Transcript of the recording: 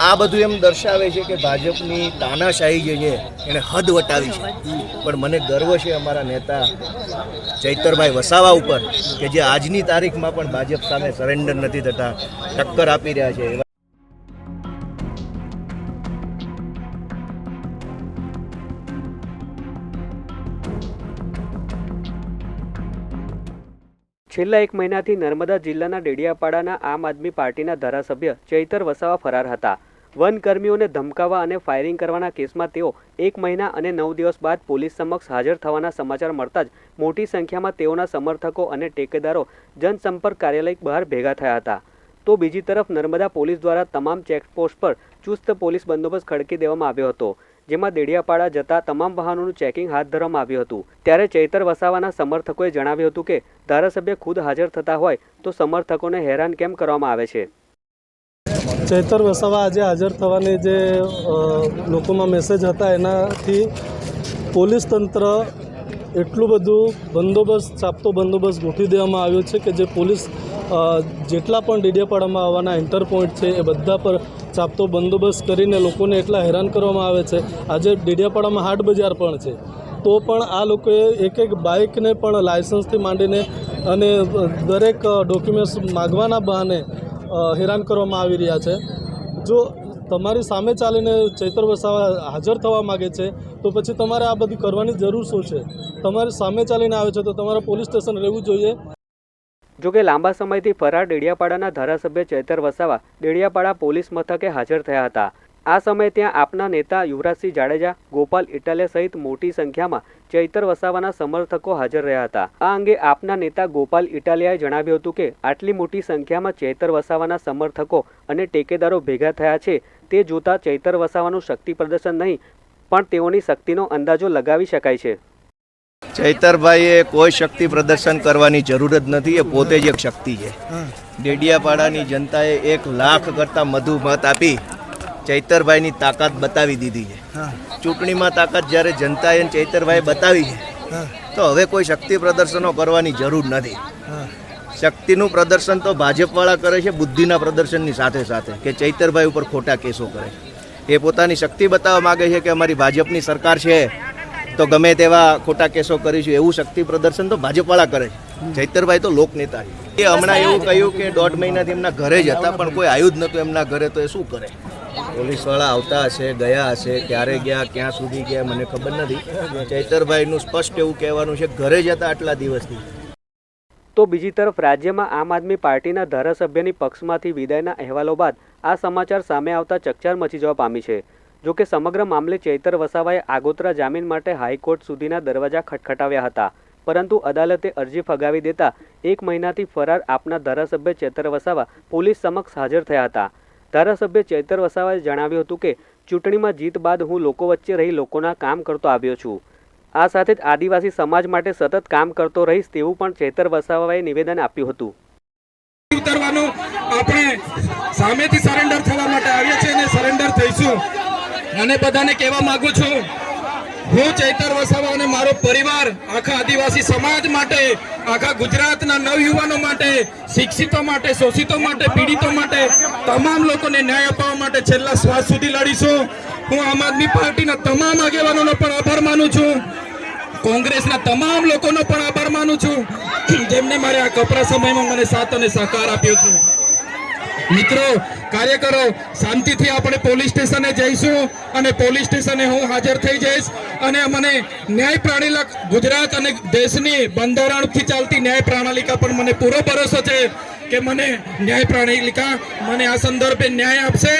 આ બધું એમ દર્શાવે છે કે ભાજપની તાનાશાહી જે છે, એને હદ વટાવી છે. પણ મને ગર્વ છે અમારા નેતા ચૈતરભાઈ વસાવા ઉપર કે જે આજની તારીખમાં પણ ભાજપ સામે સરેન્ડર નથી થતા, ટક્કર આપી રહ્યા છે. છેલ્લા એક મહિનાથી નર્મદા જિલ્લાના ડેડિયાપાડાના આમ આદમી પાર્ટીના ધારાસભ્ય ચૈતર વસાવા ફરાર હતા. વનકર્મીઓને ધમકાવવા અને ફાયરિંગ કરવાના કેસમાં તેઓ એક મહિના અને નવ દિવસ બાદ પોલીસ સમક્ષ હાજર થવાના સમાચાર મળતા જ મોટી સંખ્યામાં તેઓના સમર્થકો અને ટેકેદારો જનસંપર્ક કાર્યાલય બહાર ભેગા થયા હતા. તો બીજી તરફ નર્મદા પોલીસ દ્વારા તમામ ચેકપોસ્ટ પર ચુસ્ત પોલીસ બંદોબસ્ત ખડકી દેવામાં આવ્યો હતો. જેમાં દેડિયાપાડા જતા તમામ વાહનોનું ચેકિંગ હાથ ધરવામાં આવ્યું હતું. ત્યારે ચૈતર વસાવાના સમર્થકોએ જણાવ્યું હતું કે, ધારાસભ્ય ખુદ હાજર થતા હોય તો સમર્થકોને હેરાન કેમ કરવામાં આવે છે? ચૈતર વસાવા આજે હાજર થવાની જે લોકોમાં મેસેજ હતા એનાથી પોલીસ તંત્ર એટલું બધું બંદોબસ્ત, ચાપતો બંદોબસ્ત ગોઠવી દેવામાં આવ્યો છે કે જે પોલીસ જેટલા પણ ડેડિયાપાડામાં આવવાના એન્ટર પોઈન્ટ છે એ બધા પર ચાપતો બંદોબસ્ત કરીને લોકોને એટલા હેરાન કરવામાં આવે છે. આજે ડેડિયાપાડામાં હાટ બજાર પણ છે. તો પણ આ લોકોએ એક એક બાઇકને પણ લાયસન્સથી માંડીને અને દરેક ડોક્યુમેન્ટ્સ માગવાના બહાને હેરાન કરવામાં આવી રહ્યા છે. જો તમારી સામે ચાલીને ચૈતર વસાવા હાજર થવા માગે છે, તો પછી તમારે આ બધી કરવાની જરૂર શું છે? તમારી સામે ચાલીને આવે છે તો તમારે પોલીસ સ્ટેશન રહેવું જોઈએ. જોકે લાંબા સમયથી ફરાર ડેડિયાપાડાના ધારાસભ્ય ચૈતર વસાવા ડેડિયાપાડા પોલીસ મથકે હાજર થયા હતા. આ સમયે ત્યાં આપના નેતા યુવરાજસિંહ જાડેજા, ગોપાલ ઇટાલિયા સહિત મોટી સંખ્યામાં ચૈતર વસાવાના સમર્થકો હાજર રહ્યા હતા. આ અંગે આપના નેતા ગોપાલ ઇટાલિયાએ જણાવ્યું હતું કે, આટલી મોટી સંખ્યામાં ચૈતર વસાવાના સમર્થકો અને ટેકેદારો ભેગા થયા છે, તે જોતા ચૈતર વસાવાનું શક્તિ પ્રદર્શન નહીં, પણ તેઓની શક્તિનો અંદાજો લગાવી શકાય છે. ચૈતરભાઈએ કોઈ શક્તિ પ્રદર્શન કરવાની જરૂર જ નથી એ પોતે જ એક શક્તિ છે. ડેડિયાપાડાની જનતાએ એક લાખ કરતાં વધુ મત આપી ચૈતરભાઈની તાકાત બતાવી દીધી છે. ચૂંટણીમાં તાકાત જ્યારે જનતાએ અને ચૈતરભાઈએ બતાવી છે તો હવે કોઈ શક્તિ પ્રદર્શનો કરવાની જરૂર નથી. શક્તિનું પ્રદર્શન તો ભાજપવાળા કરે છે બુદ્ધિના પ્રદર્શનની સાથે સાથે કે ચૈતરભાઈ ઉપર ખોટા કેસો કરે એ પોતાની શક્તિ બતાવવા માગે છે કે અમારી ભાજપની સરકાર છે તો ગમે તેવા ખોટા કેસો કરીશું એવું શક્તિ પ્રદર્શન તો ભાજપવાળા કરે છે. જૈતરભાઈ તો લોકનેતા છે. એ હમણાં એવું કહ્યું કે દોઢ મહિનાથી એમના ઘરે જ હતા પણ કોઈ આવ્યું જ નહોતું એમના ઘરે તો એ શું કરે? પોલીસવાળા આવતા હશે ગયા હશે ક્યારે ગયા ક્યાં સુધી ગયા મને ખબર નથી. ચૈતરભાઈનું સ્પષ્ટ એવું કહેવાનું છે ઘરે જ હતા આટલા દિવસથી. તો બીજી તરફ રાજ્યમાં આમ આદમી પાર્ટીના ધારાસભ્યની પક્ષમાંથી વિદાયના અહેવાલો બાદ આ સમાચાર સામે આવતા ચકચાર મચી જવા પામી છે. જોકે સમગ્ર મામલે ચૈતર વસાવાએ આગોતરા જામીન માટે હાઈકોર્ટ સુધીના દરવાજા ખટખટાવ્યા હતા. પરંતુ અદાલતે અરજી ફગાવી દેતા એક મહિનાથી ફરાર આપના ધારાસભ્ય ચેતર વસાવા પોલીસ સમક્ષ હાજર થયા હતા. ધારાસભ્ય ચેતર વસાવાએ જણાવ્યું હતું કે, ચૂંટણીમાં જીત બાદ હું લોકો વચ્ચે રહી લોકોના કામ કરતો આવ્યો છું. આ સાથે જ આદિવાસી સમાજ માટે સતત કામ કરતો રહીશ તેવું પણ ચેતર વસાવાએ નિવેદન આપ્યું હતું. ઉતરવાનું આપણે સામેથી સરેન્ડર થવા માટે આવ્યા છે અને સરેન્ડર થઈશું. અને બધાને કહેવા માંગુ છું, હું ચૈતર વસાવા અને મારો પરિવાર આખા આદિવાસી સમાજ માટે, આખા ગુજરાતના નવયુવાનો માટે, શિક્ષિતો માટે, શોષિતો માટે, પીડિતો માટે, તમામ લોકોને ન્યાય અપાવવા માટે છેલ્લા શ્વાસ સુધી લડીશું. હું આમ આદમી પાર્ટીના તમામ આગેવાનોનો પણ આભાર માનું છું. કોંગ્રેસના તમામ લોકોનો પણ આભાર માનું છું. જેમને મારે આ કપરા સમયમાં મને સાથ અને સહકાર આપ્યો છે. મિત્રો, કાર્યકરો, શાંતિથી આપણે પોલીસ સ્ટેશને જઈશું અને પોલીસ સ્ટેશને હું હાજર થઈ જઈશ અને મને ન્યાય પ્રણાલિક ગુજરાત અને દેશની બંધારણથી ચાલતી ન્યાય પ્રણાલિકા પર મને પૂરો ભરોસો છે કે મને ન્યાય પ્રણાલિકા મને આ સંદર્ભે ન્યાય આપશે.